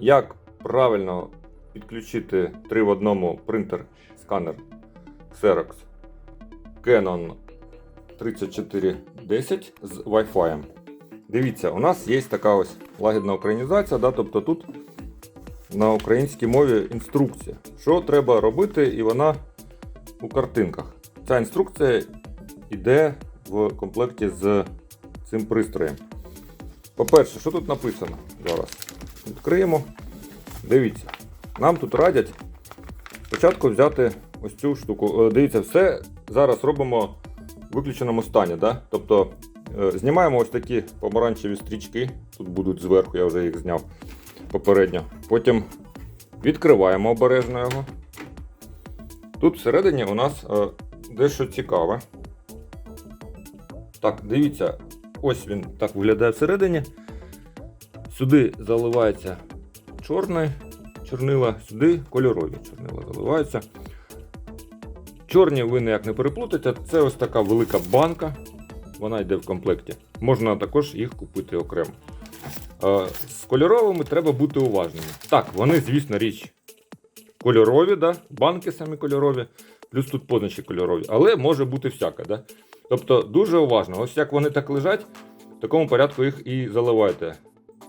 Як правильно підключити 3 в одному принтер сканер Xerox Canon 3410 з Wi-Fi. Дивіться, у нас є така ось лагідна українізація, да, тобто тут на українській мові інструкція, що треба робити, і вона у картинках. Ця інструкція йде в комплекті з цим пристроєм. По-перше, що тут написано зараз? Відкриємо. Дивіться. Нам тут радять спочатку взяти ось цю штуку. Е, Дивіться, все зараз робимо в виключеному стані. Да? Тобто е, знімаємо ось такі помаранчеві стрічки. Тут будуть зверху, я вже їх зняв попередньо. Потім відкриваємо обережно його. Тут всередині у нас е, дещо цікаве. Так, дивіться, ось він так виглядає всередині. Сюди заливається чорне чорнила, сюди кольорові чорнила заливаються. Чорні ви ніяк не переплутайте, це ось така велика банка. Вона йде в комплекті. Можна також їх купити окремо. Е, З кольоровими треба бути уважними. Так, вони, звісно, річ кольорові, да? банки самі кольорові, плюс тут позначки кольорові, але може бути всяке. Да? Тобто дуже уважно. Ось як вони так лежать, в такому порядку їх і заливайте.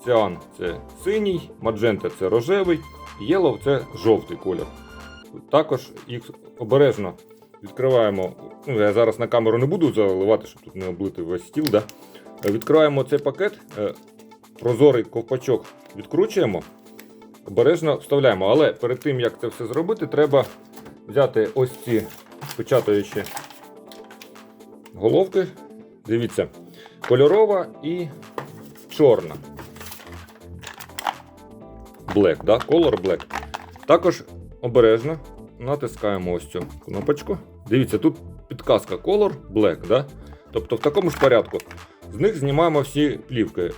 Ціан це синій, маджента це рожевий, єлов це жовтий колір. Також їх обережно відкриваємо. Ну, я зараз на камеру не буду заливати, щоб тут не облити весь стіл. Да? Відкриваємо цей пакет, е, прозорий ковпачок відкручуємо, обережно вставляємо. Але перед тим як це все зробити, треба взяти ось ці печатаючі головки. Дивіться, кольорова і чорна. Black, да? Color Black. Також обережно натискаємо ось цю кнопочку. Дивіться, тут підказка Color Black. Да? Тобто в такому ж порядку. З них знімаємо всі плівки.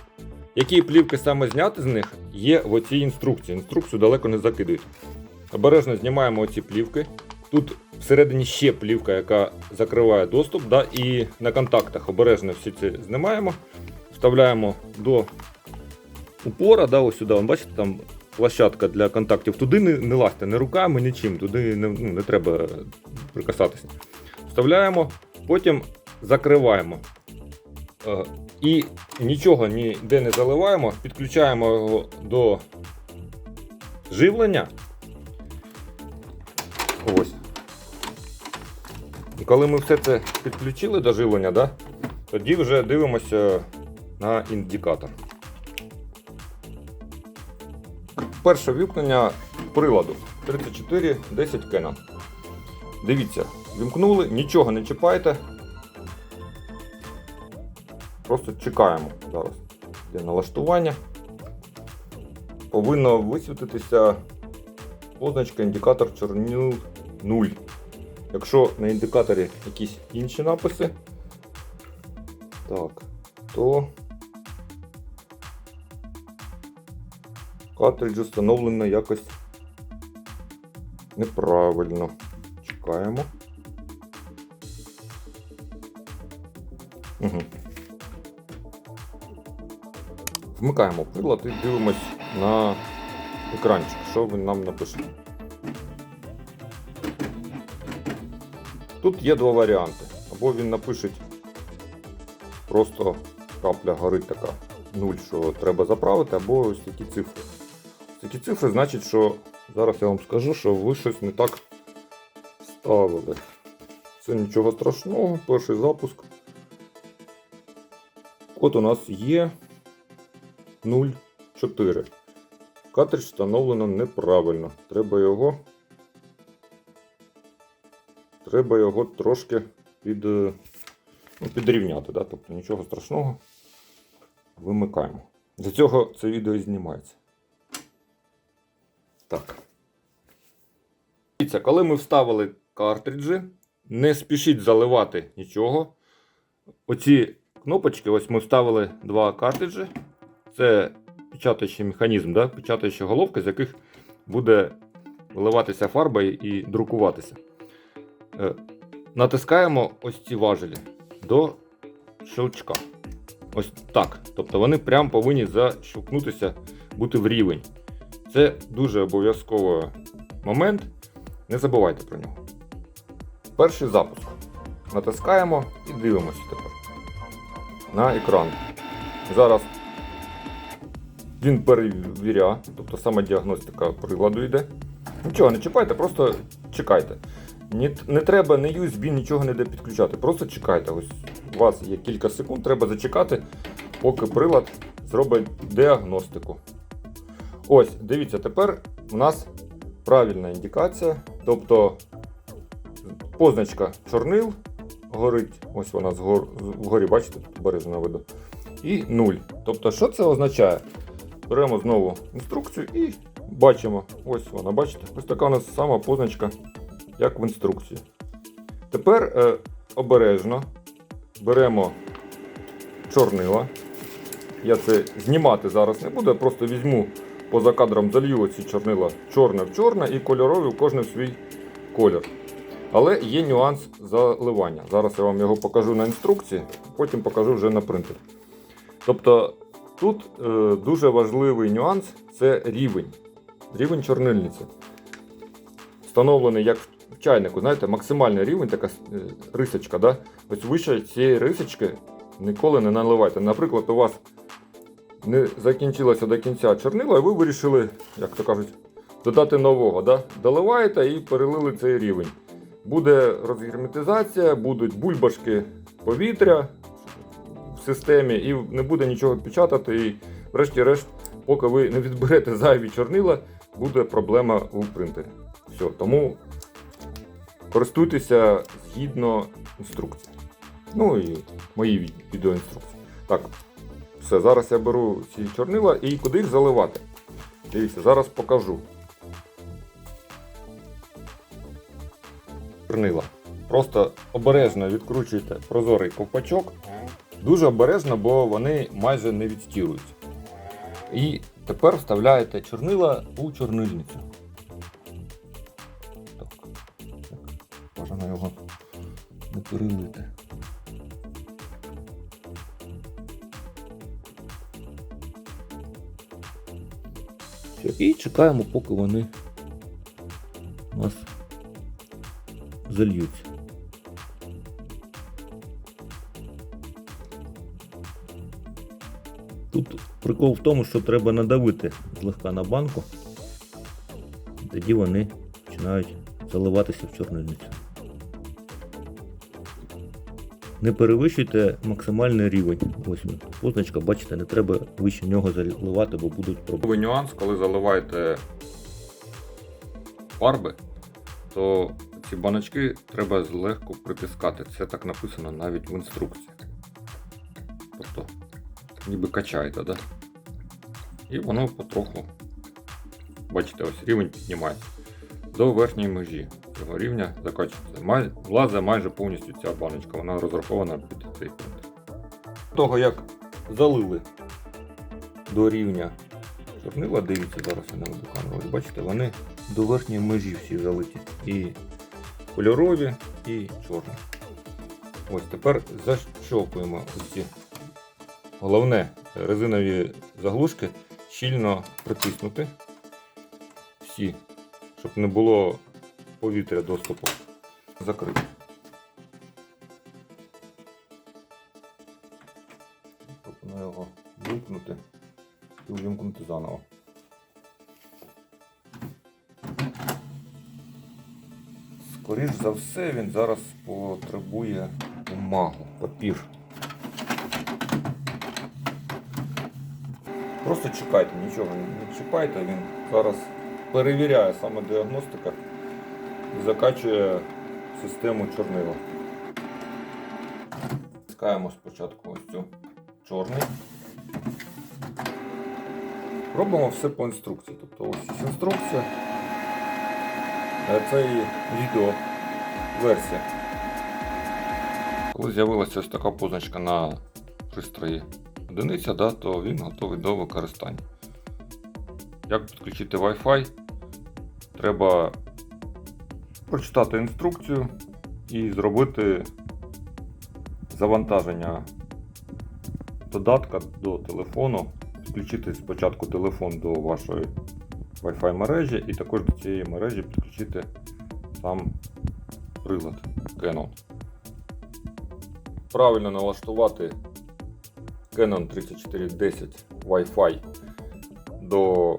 Які плівки саме зняти з них, є в оцій інструкції. Інструкцію далеко не закидують. Обережно знімаємо оці плівки. Тут всередині ще плівка, яка закриває доступ, да, і на контактах обережно всі ці знімаємо, вставляємо до упора, да, ось сюди, бачите, там площадка для контактів. Туди не, не лазьте, не руками, нічим, туди не, ну, не треба прикасатися. Вставляємо, потім закриваємо. Е, І нічого ніде не заливаємо, підключаємо його до живлення. Ось. І коли ми все це підключили до живлення, да, тоді вже дивимося на індикатор. Перше вімкнення приладу 3410 Canon. Дивіться, вімкнули, нічого не чіпайте. Просто чекаємо зараз. Є налаштування. Повинно висвітитися позначка індикатор чорнил 0. Якщо на індикаторі якісь інші написи, так, то картриджі встановлено якось неправильно. Чекаємо. Угу. Вмикаємо прилад і дивимось на екранчик, що він нам напише. Тут є два варіанти. Або він напише просто капля горить така 0, що треба заправити, або ось такі цифри. Такі цифри значить, що зараз я вам скажу, що ви щось не так ставили. Це нічого страшного, перший запуск. Код у нас є 0,4. Картридж встановлено неправильно. Треба його. Треба його трошки під, е, ну, підрівняти, да? тобто нічого страшного. Вимикаємо. Для цього це відео і знімається. Дивіться, коли ми вставили картриджі, не спішіть заливати нічого. Оці кнопочки, ось ми вставили два картриджі. Це печатаючий механізм, да? печатаюча головка, з яких буде виливатися фарба і- друкуватися. Е, Натискаємо ось ці важелі до щелчка. Ось так. Тобто вони прям повинні защелкнутися, бути в рівень. Це дуже обов'язковий момент. Не забувайте про нього. Перший запуск. Натискаємо і дивимося тепер на екран. Зараз він перевіряє, тобто саме діагностика приладу йде. Нічого не чіпайте, просто чекайте. Не, треба не USB, нічого не де підключати. Просто чекайте. Ось у вас є кілька секунд, треба зачекати, поки прилад зробить діагностику. Ось, дивіться, тепер у нас правильна індикація. Тобто позначка чорнил горить, ось вона згор, вгорі, бачите, тут бережно виду. І 0. Тобто, що це означає? Беремо знову інструкцію і бачимо. Ось вона, бачите? Ось така у нас сама позначка, як в інструкції. Тепер е, обережно беремо чорнила. Я це знімати зараз не буду, я просто візьму поза кадром залью ці чорнила чорне в чорне і кольорові в свій колір. Але є нюанс заливання. Зараз я вам його покажу на інструкції, потім покажу вже на принтері. Тобто тут е, дуже важливий нюанс це рівень. Рівень чорнильниці. Встановлений як в чайнику, знаєте, максимальний рівень, така е, рисочка. Да? Ось вище цієї рисочки ніколи не наливайте. Наприклад, у вас не закінчилося до кінця чорнила, і ви вирішили, як то кажуть, додати нового. Да? Доливаєте і перелили цей рівень. Буде розгерметизація, будуть бульбашки повітря в системі, і не буде нічого печатати. І врешті-решт, поки ви не відберете зайві чорнила, буде проблема у принтері. Все, тому користуйтеся згідно інструкції. Ну і мої відеоінструкції. Так, все, зараз я беру ці чорнила і куди їх заливати. Дивіться, зараз покажу. Чорнила. Просто обережно відкручуйте прозорий ковпачок. Дуже обережно, бо вони майже не відстіруються. І тепер вставляєте чорнила у чорнильницю. Так. Бажано його не перелити. І чекаємо, поки вони у нас зальються. Тут прикол в тому, що треба надавити злегка на банку, тоді вони починають заливатися в чорнильницю. Не перевищуйте максимальний рівень. Ось він. Позначка, бачите, не треба вище нього заливати, бо будуть проблеми. Нюанс, коли заливаєте фарби, то ці баночки треба злегко притискати. Це так написано навіть в інструкції. Тобто, ніби качаєте, да? І воно потроху, бачите, ось рівень піднімається до верхньої межі цього рівня закачується. Май, влазить майже повністю ця баночка, вона розрахована під цей принтер. Того як залили до рівня чорнила, дивіться, зараз я наведу камеру, бачите, вони до верхньої межі всі залиті. І кольорові, і чорні. Ось тепер защолкуємо ці. Головне резинові заглушки щільно притиснути всі, щоб не було повітря доступу. Закрити. Пропоную його вимкнути і увімкнути заново. Скоріш за все, він зараз потребує бумагу, папір. Просто чекайте, нічого не чіпайте, він зараз перевіряє саме діагностика і закачує систему чорнила. Тискаємо спочатку ось цю чорний. Робимо все по інструкції. Тобто ось інструкція. Е, Це і відео версія. Коли з'явилася ось така позначка на пристрої одиниця, да, то він готовий до використання. Як підключити Wi-Fi? Треба прочитати інструкцію і зробити завантаження додатка до телефону. Підключити спочатку телефон до вашої Wi-Fi мережі і також до цієї мережі підключити сам прилад Canon. Правильно налаштувати Canon 3410 Wi-Fi до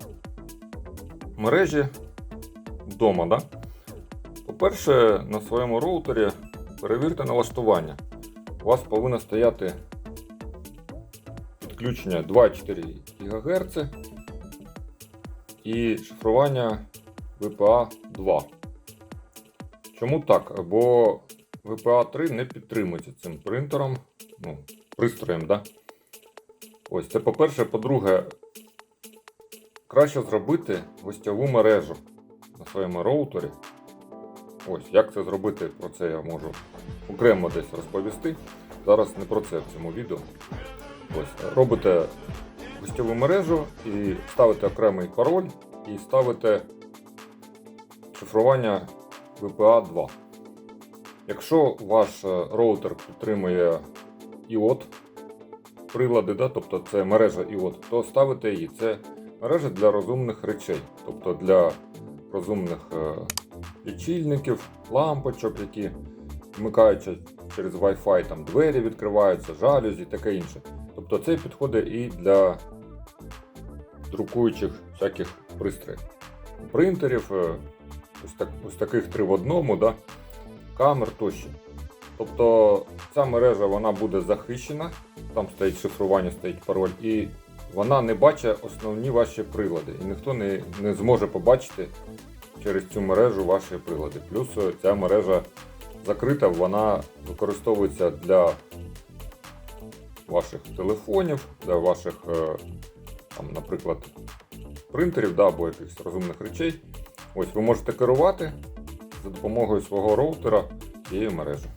мережі вдома. Да? По-перше, на своєму роутері перевірте налаштування. У вас повинно стояти підключення 2,4 ГГц і шифрування VPA 2. Чому так? Бо VPA 3 не підтримується цим принтером, ну, пристроєм, да? Ось це по-перше, по-друге, краще зробити гостьову мережу на своєму роутері. Ось, як це зробити, про це я можу окремо десь розповісти. Зараз не про це в цьому відео. Ось, робите гостьову мережу і ставите окремий пароль і ставите шифрування VPA 2. Якщо ваш е, роутер підтримує IOT прилади, да, тобто це мережа IOT, то ставите її. Це мережа для розумних речей, тобто для розумних е, лічильників, лампочок, які вмикаються через Wi-Fi, там двері відкриваються, жалюзі, таке інше. Тобто це підходить і для друкуючих всяких пристроїв. Принтерів, е, ось, так, ось таких три в одному, да, камер тощо. Тобто ця мережа вона буде захищена, там стоїть шифрування, стоїть пароль, і вона не бачить основні ваші прилади. І ніхто не, не зможе побачити через цю мережу ваші прилади. Плюс е, ця мережа закрита, вона використовується для ваших телефонів, для ваших, е, там, наприклад, принтерів да, або якихось розумних речей. Ось ви можете керувати за допомогою свого роутера цією мережею.